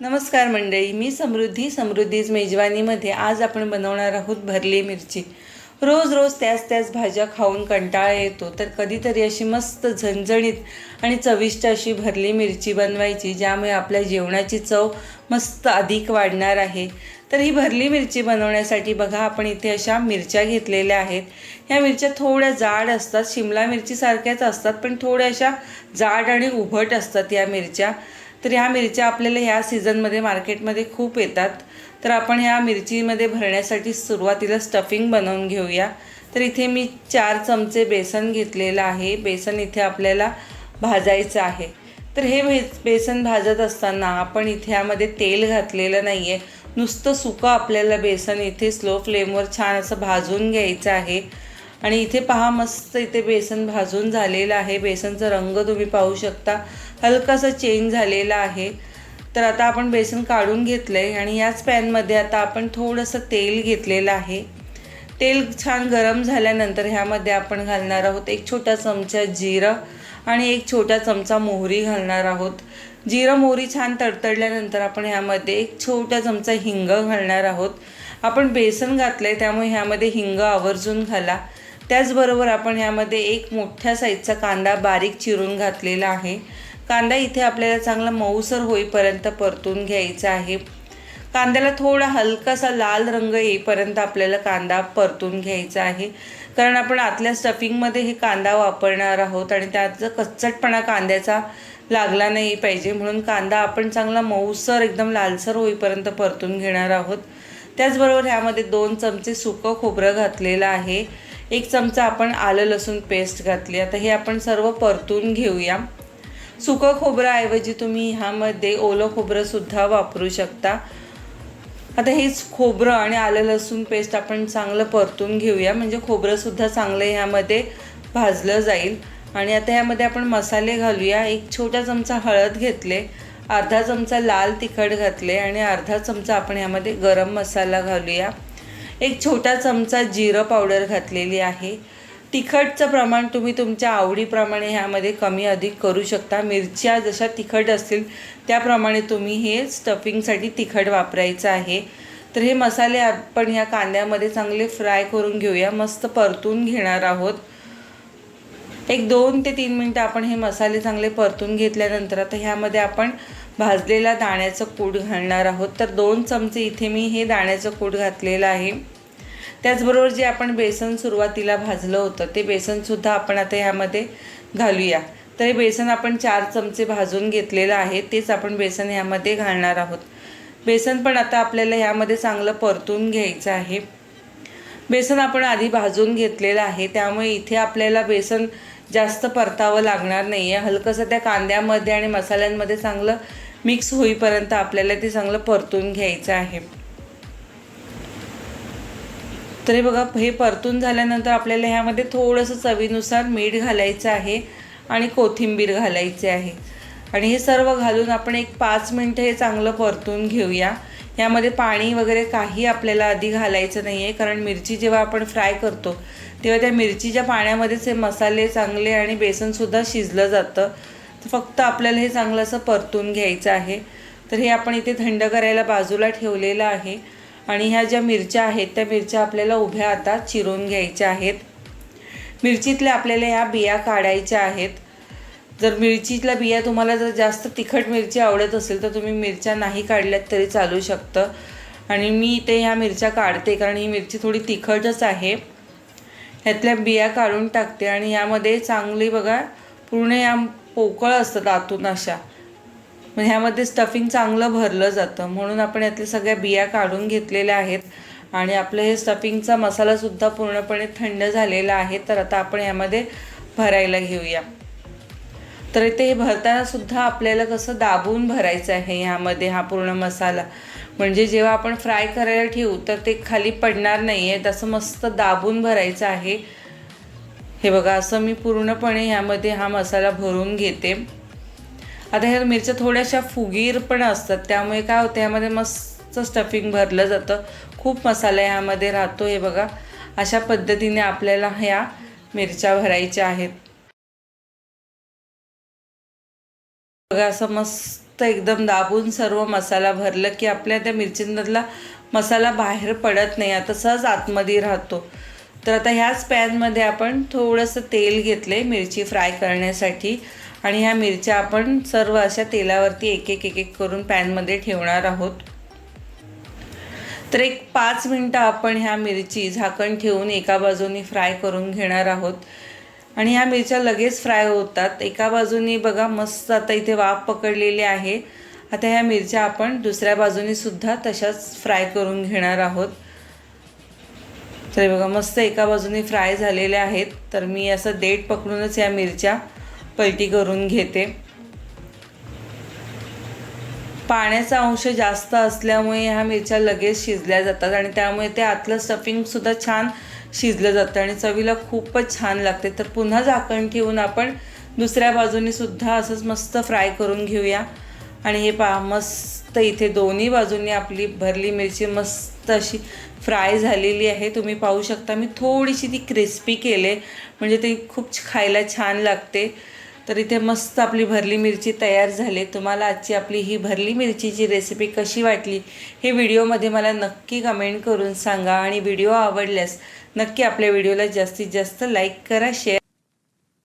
नमस्कार मंडळी मी समृद्धी समृद्धीज मेजवानीमध्ये आज आपण बनवणार आहोत भरली मिरची. रोज रोज त्याच त्याच भाज्या खाऊन कंटाळा येतो तर कधीतरी अशी मस्त झणझणीत आणि चविष्ट अशी भरली मिरची बनवायची ज्यामुळे आपल्या जेवणाची चव मस्त अधिक वाढणार आहे. तर ही भरली मिरची बनवण्यासाठी बघा आपण इथे अशा मिरच्या घेतलेल्या आहेत. ह्या मिरच्या थोड्या जाड असतात शिमला मिरचीसारख्याच असतात पण थोड्या अशा जाड आणि उभट असतात या मिरच्या. तर ह्या मिरच्या आपल्याला ह्या सीझनमध्ये मार्केटमध्ये खूप येतात. तर आपण ह्या मिरचीमध्ये भरण्यासाठी सुरुवातीला स्टफिंग बनवून घेऊया. तर इथे मी चार चमचे बेसन घेतलेलं आहे. बेसन इथे आपल्याला भाजायचं आहे. तर हे बेसन भाजत असताना आपण इथे यामध्ये तेल घातलेलं नाही आहे नुसतं सुकं आपल्याला बेसन इथे स्लो फ्लेमवर छान असं भाजून घ्यायचं आहे. आणि इथे पहा मस्त इथे बेसन भाजून झालेलं आहे. बेसनचा रंग तुम्ही पाहू शकता. हलकासा चेंज झालेला आहे. तर आता आपण बेसन काढून घेतलं आहे आणि याच पॅनमध्ये आता आपण थोडंसं तेल घेतलेलं आहे. तेल छान गरम झाल्यानंतर ह्यामध्ये आपण घालणार आहोत एक छोटा चमचा जिरं आणि एक छोटा चमचा मोहरी घालणार आहोत. जिरं मोहरी छान तडतडल्यानंतर आपण ह्यामध्ये एक छोटा चमचा हिंग घालणार आहोत. आपण बेसन घातलं आहे त्यामुळे ह्यामध्ये हिंग आवर्जून घाला. त्याचबरोबर आपण ह्यामध्ये एक मोठ्या साईजचा कांदा बारीक चिरून घातलेला आहे. कांदा इथे आपल्याला चांगला मऊसर होईपर्यंत परतून घ्यायचा आहे. कांद्याला थोडा हलकासा लाल रंग येईपर्यंत आपल्याला कांदा परतून घ्यायचा आहे. कारण आपण आतल्या स्टफिंगमध्ये हे कांदा वापरणार आहोत आणि त्याचा कच्चटपणा कांद्याचा लागला नाही पाहिजे म्हणून कांदा आपण चांगला मऊसर एकदम लालसर होईपर्यंत परतून घेणार आहोत. त्याचबरोबर ह्यामध्ये दोन चमचे सुकं खोबरं घातलेलं आहे. एक चमचा आपण आलं लसूण पेस्ट घातली. आता हे आपण सर्व परतून घेऊया. सुकं खोबराऐवजी तुम्ही ह्यामध्ये ओलं खोबरंसुद्धा वापरू शकता. आता हेच खोबरं आणि आलं लसूण पेस्ट आपण चांगलं परतून घेऊया. म्हणजे खोबरंसुद्धा चांगलं ह्यामध्ये भाजलं जाईल. आणि आता ह्यामध्ये आपण मसाले घालूया. एक छोटा चमचा हळद घेतले अर्धा चमचा लाल तिखट घातले आणि अर्धा चमचा आपण ह्यामध्ये गरम मसाला घालूया. एक छोटा चमचा जिरं पावडर घातलेली आहे. तिखटचं प्रमाण तुम्ही तुमच्या आवडीप्रमाणे ह्यामध्ये कमी अधिक करू शकता. मिरच्या जशा तिखट असतील त्याप्रमाणे तुम्ही हे स्टफिंगसाठी तिखट वापरायचं आहे. तर हे मसाले आपण ह्या कांद्यामध्ये चांगले फ्राय करून घेऊया. मस्त परतून घेणार आहोत. एक दोन ते तीन मिनटं आपण हे मसाले चांगले परतून घेतल्यानंतर आता ह्यामध्ये आपण भाजलेला दाण्याचं कूट घालणार आहोत. तर दोन चमचे इथे मी हे दाण्याचं कूट घातलेलं आहे. त्याचबरोबर जे आपण बेसन सुरुवातीला भाजलं होतं ते बेसनसुद्धा आपण आता ह्यामध्ये घालूया. तर हे बेसन आपण चार चमचे भाजून घेतलेलं आहे तेच आपण बेसन ह्यामध्ये घालणार आहोत. बेसन पण आता आपल्याला ह्यामध्ये चांगलं परतून घ्यायचं आहे. बेसन आपण आधी भाजून घेतलेलं आहे त्यामुळे इथे आपल्याला बेसन जास्त परतावं लागणार नाही आहे हलकंसं त्या कांद्यामध्ये आणि मसाल्यांमध्ये चांगलं मिक्स होईपर्यंत आपल्याला ते चांगलं परतून घ्यायचं आहे. तर हे बघा हे परतून झाल्यानंतर आपल्याला ह्यामध्ये थोडंसं चवीनुसार मीठ घालायचं आहे आणि कोथिंबीर घालायचे आहे. आणि हे सर्व घालून आपण एक पाच मिनटं हे चांगलं परतून घेऊया. यामध्ये पाणी वगैरे काही आपल्याला आधी घालायचं नाही आहे कारण मिरची जेव्हा आपण फ्राय करतो तेव्हा त्या मिरचीच्या पाण्यामध्येच हे मसाले चांगले आणि बेसनसुद्धा शिजलं जातं. तर फक्त आपल्याला हे चांगलं असं परतून घ्यायचं आहे. तर हे आपण इथे थंड करायला बाजूला ठेवलेलं आहे. आणि ह्या ज्या मिरच्या आहेत त्या मिरच्या आपल्याला उभ्या आता चिरून घ्यायच्या आहेत. मिरचीतल्या आपल्याला ह्या बिया काढायच्या आहेत. जर मिरचीतल्या बिया तुम्हाला जर जास्त तिखट मिरची आवडत असेल तर तुम्ही मिरच्या नाही काढल्यात तरी चालू शकतं. आणि मी ते ह्या मिरच्या काढते कारण ही मिरची थोडी तिखटच आहे. ह्यातल्या बिया काढून टाकते आणि यामध्ये चांगली बघा पूर्ण या पोकळ असतात आतून अशा. मग ह्यामध्ये स्टफिंग चांगलं भरलं जातं. म्हणून आपण यातल्या सगळ्या बिया काढून घेतलेल्या आहेत. आणि आपलं हे स्टफिंगचा मसालासुद्धा पूर्णपणे थंड झालेला आहे. तर आता आपण यामध्ये भरायला घेऊया. तर इथे हे भरताना सुद्धा आपल्याला कसं दाबून भरायचं आहे ह्यामध्ये हा पूर्ण मसाला. म्हणजे जेव्हा आपण फ्राय करायला ठेवू तर ते खाली पडणार नाही आहे तसं मस्त दाबून भरायचं आहे. हे बघा असं मी पूर्णपणे ह्यामध्ये हा मसाला भरून घेते. आता ह्या मिरच्या थोड्याशा फुगीर पण असतात त्यामुळे काय होतं ह्यामध्ये मस्त स्टफिंग भरलं जातं. खूप मसाला ह्यामध्ये राहतो हे बघा. अशा पद्धतीने आपल्याला ह्या मिरच्या भरायच्या आहेत. बघा असं मस्त एकदम दाबून सर्व मसाला भरलं की आपल्या त्या मिरचींमधला मसाला बाहेर पडत नाही आता सहज आतमध्ये राहतो. तर आता ह्याच पॅनमध्ये आपण थोडंसं तेल घेतले मिरची फ्राय करण्यासाठी. आणि ह्या मिरच्या आपण सर्व अशा तेलावरती एक एक एक एक करून पॅनमध्ये ठेवणार आहोत. तर एक पाच मिनटं आपण ह्या मिरची झाकण ठेवून एका बाजूनी फ्राय करून घेणार आहोत. आणि ह्या मिरच्या लगेच फ्राय होतात. एका बाजूनी बघा मस्त आता इथे वाफ पकडलेली आहे. आता ह्या मिरच्या आपण दुसऱ्या बाजूनी सुद्धा तशाच फ्राय करून घेणार आहोत. तर बघा मस्त एका बाजूनी फ्राय झालेल्या आहेत. तर मी असं देठ पकडूनच या मिरच्या पलटी करून घेते. पाण्याचा अंश जास्त असल्यामुळे ह्या मिरच्या लगेच शिजल्या जातात आणि त्यामुळे ते आतलं स्टफिंगसुद्धा छान शिजलं जातं आणि चवीला खूपच छान लागते. तर पुन्हा झाकण ठेवून आपण दुसऱ्या बाजूने सुद्धा असंच मस्त फ्राय करून घेऊया. आणि हे पहा मस्त इथे दोन्ही बाजूंनी आपली भरली मिरची मस्त अशी फ्राय झालेली आहे. तुम्ही पाहू शकता मी थोडीशी ती क्रिस्पी केले. म्हणजे ती खूप खायला छान लागते. तर इथे मस्त आपली भरली मिरची तयार झाली. तुम्हाला आजची आपली ही भरली मिरचीची रेसिपी कशी वाटली हे व्हिडिओमध्ये मला नक्की कमेंट करून सांगा आणि व्हिडिओ आवडल्यास नक्की आपल्या व्हिडिओला जास्तीत जास्त लाईक करा शेअर